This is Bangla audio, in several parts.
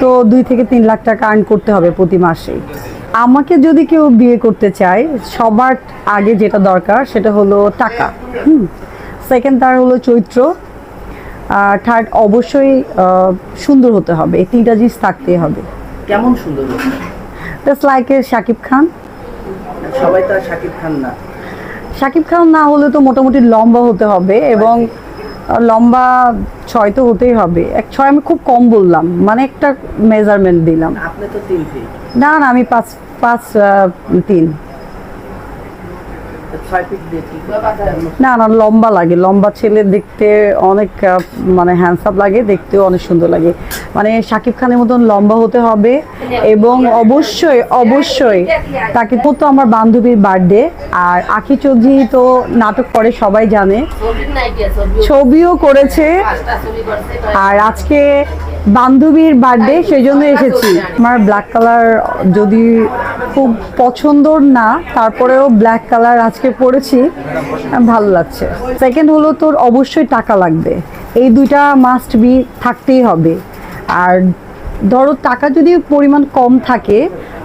তো দুই থেকে তিন লাখ টাকা আর্ন করতে হবে প্রতি মাসে। আমাকে যদি কেউ বিয়ে করতে চায় সবার আগে যেটা দরকার সেটা হলো টাকা। হুম। সেকেন্ড তার হলো চৈত্র আর থার্ড অবশ্যই সুন্দর হতে হবে। এই তিনটা জিনিস থাকতেই হবে। কেমন সুন্দর? Just like a Shakib Khan. সবাই তো আর শাকিব খান না। শাকিব খান না হলে তো মোটামুটি লম্বা হতে হবে এবং লম্বা ছয় তো হতেই হবে। এক ছয় আমি খুব কম বললাম মানে একটা মেজারমেন্ট দিলাম। আপনি তো তিন না না আমি পাঁচ পাঁচ তিন। না না, লম্বা লাগে। লম্বা ছেলে দেখতে অনেক মানে হ্যান্ডসাম লাগে, দেখতেও অনেক সুন্দর লাগে। মানে শাকিব খানের মতন লম্বা হতে হবে এবং অবশ্যই অবশ্যই তাকে তো আমার বান্ধবীর বার্থডে আর আখি চৌধুরী তো নাটক করে, সবাই জানে। ছবিও করেছে। আর আজকে বান্ধবীর বার্থডে সেই জন্য এসেছি। আমার ব্ল্যাক কালার যদি খুব পছন্দর না, তারপরেও ব্ল্যাক কালার আজকে পরেছি, ভালো লাগছে। সেকেন্ড হলো তোর অবশ্যই টাকা লাগবে। এই দুইটা মাস্ট বি থাকতেই হবে। আর ধরো টাকা যদি পরিমাণ কম থাকে,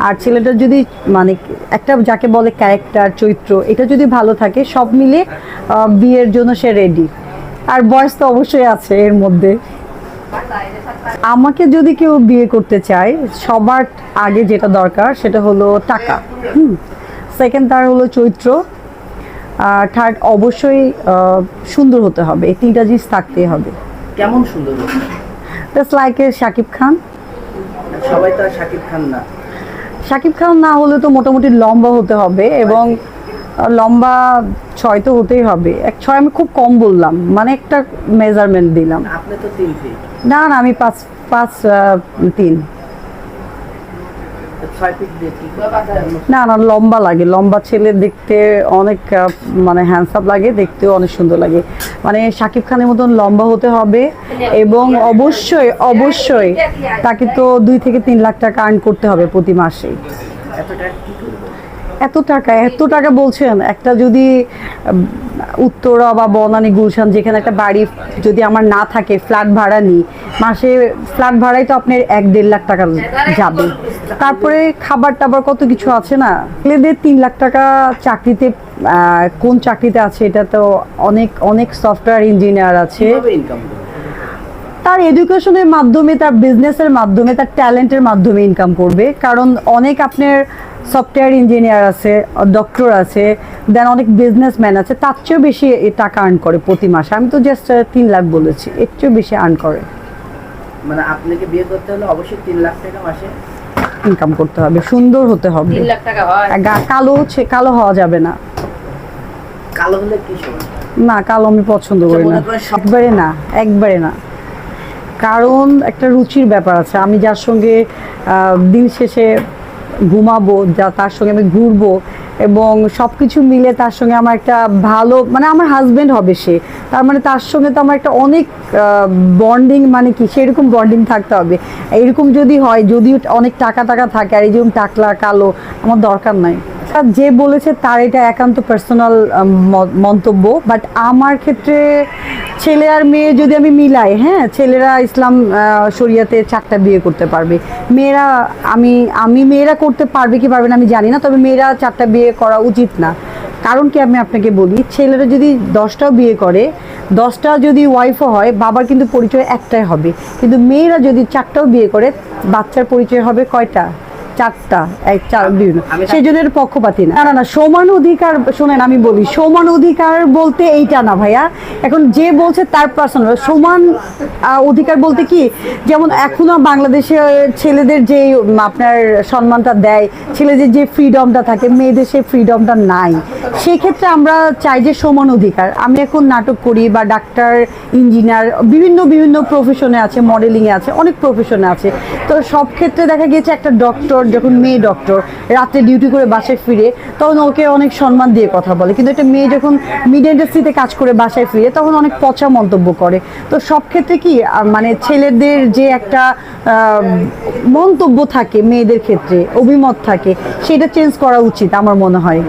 আর ছেলেটা যদি মানে একটা যাকে বলে ক্যারেক্টার চরিত্র, এটা যদি ভালো থাকে, সব মিলে বিয়ের জন্য সে রেডি আর বয়স তো অবশ্যই আছে এর মধ্যে। আমাকে যদি কেউ বিয়ে করতে চায় সবার আগে যেটা দরকার সেটা হলো টাকা। হুম। সেকেন্ড তার হলো চৈত্র আর থার্ড অবশ্যই সুন্দর হতে হবে। এই তিনটা জিনিস থাকতেই হবে। কেমন সুন্দর? Just like a Shakib Khan. সবাই তো শাকিব খান না। শাকিব খান না হলে তো মোটামুটি লম্বা হতে হবে এবং লম্বা ছয় তো হতেই হবে। এক ছয় আমি খুব কম বললাম মানে একটা মেজারমেন্ট দিলাম। আপনি তো তিন ফিট না না আমি পাঁচ পাঁচ তিন। না না লম্বা লাগে। লম্বা ছেলে দেখতে অনেক মানে হ্যান্ডসাম লাগে দেখতেও অনেক সুন্দর লাগে। মানে শাকিব খানের মতন লম্বা হতে হবে এবং অবশ্যই অবশ্যই তাকে তো দুই থেকে তিন লাখ টাকা আর্ন করতে হবে প্রতি মাসে। এত টাকা এত টাকা বলছেন। একটা যদি উত্তরা বা বনানী গুলশান যেখানে একটা বাড়ি যদি আমার না থাকে ফ্ল্যাট ভাড়া নিই মাসে ফ্ল্যাট ভাড়াই তো আপনার এক দেড় লাখ টাকা যাবে। তারপরে খাবার টাবার কত কিছু আছে না? ছেলেদের তিন লাখ টাকা চাকরিতে কোন চাকরিতে আছে এটা তো অনেক অনেক সফটওয়্যার ইঞ্জিনিয়ার আছে। তার এডুকেশনের মাধ্যমে তার বিজনেসের মাধ্যমে তার ট্যালেন্টের মাধ্যমে ইনকাম করবে। কারণ অনেক আপনার সফটওয়্যার ইঞ্জিনিয়ার আছে ডক্টর আছে দেন অনেক বিজনেসম্যান আছে তার চেয়েও বেশি এ টাকা আর্ন করে প্রতি মাসে। আমি তো জাস্ট তিন লাখ বলেছি এর চেয়েও বেশি আর্ন করে। মানে আপনাকে বিয়ে করতে হলে অবশ্যই তিন লাখ টাকা মাসে? ইনকাম করতে হবে সুন্দর হতে হবে। তিন লাখ টাকা হয়। কালো হচ্ছে কালো হওয়া যাবে না। কালো হলে কি সমস্যা? না কালো আমি পছন্দ করি না। একবারে না একবারে না। কারণ একটা রুচির ব্যাপার আছে। আমি যার সঙ্গে দিন শেষে ঘুমাবো, যা তার সঙ্গে আমি ঘুরবো এবং সব কিছু মিলে তার সঙ্গে আমার একটা ভালো মানে আমার হাজবেন্ড হবে সে। তার মানে তার সঙ্গে তো আমার একটা অনেক বন্ডিং মানে কি, সেরকম বন্ডিং থাকতে হবে। এরকম যদি হয় যদি অনেক টাকা টাকা থাকে, আর এই যেরকম টাকলা, কালো, আমার দরকার নাই। আর যে বলেছে তার এটা একান্ত পার্সোনাল মন্তব্য বাট আমার ক্ষেত্রে ছেলে আর মেয়ে যদি আমি মিলাই হ্যাঁ ছেলেরা ইসলাম শরিয়াতে চারটা বিয়ে করতে পারবে। মেয়েরা, আমি আমি মেয়েরা করতে পারবে কি পারবে না আমি জানি না, তবে মেয়েরা চারটা বিয়ে করা উচিত না। কারণ কি আমি আপনাকে বলি, ছেলেরা যদি দশটাও বিয়ে করে, দশটা যদি ওয়াইফও হয়, বাবার কিন্তু পরিচয় একটাই হবে। কিন্তু মেয়েরা যদি চারটাও বিয়ে করে, বাচ্চার পরিচয় হবে কয়টা? চারটা এক চার বিভিন্ন। সেই জন্য পক্ষপাতি না। না না না সমান অধিকার শোনেন আমি বলি সমান অধিকার বলতে এইটা না ভাইয়া। এখন যে বলছে তার পার্সোনাল সমান অধিকার বলতে কি যেমন এখনও বাংলাদেশে ছেলেদের যে আপনার সম্মানটা দেয় ছেলেদের যে ফ্রিডমটা থাকে মেয়েদের সেই ফ্রিডমটা নাই। সেক্ষেত্রে আমরা চাই যে সমান অধিকার। আমি এখন নাটক করি বা ডাক্তার ইঞ্জিনিয়ার বিভিন্ন বিভিন্ন প্রফেশনে আছে মডেলিংয়ে আছে অনেক প্রফেশনে আছে। তো সব ক্ষেত্রে দেখা গিয়েছে একটা ডক্টর যখন মেয়ে ডক্টর রাতে ডিউটি করে বাসায় ফিরে, তখন ওকে অনেক সম্মান দিয়ে কথা বলে। কিন্তু একটা মেয়ে যখন মিড ইন্ডাস্ট্রিতে কাজ করে বাসায় ফিরে, তখন অনেক পচা মন্তব্য করে। তো সব ক্ষেত্রে কি মানে ছেলেদের যে একটা মন্তব্য থাকে মেয়েদের ক্ষেত্রে, অভিমত থাকে, সেটা চেঞ্জ করা উচিত, আমার মনে হয়।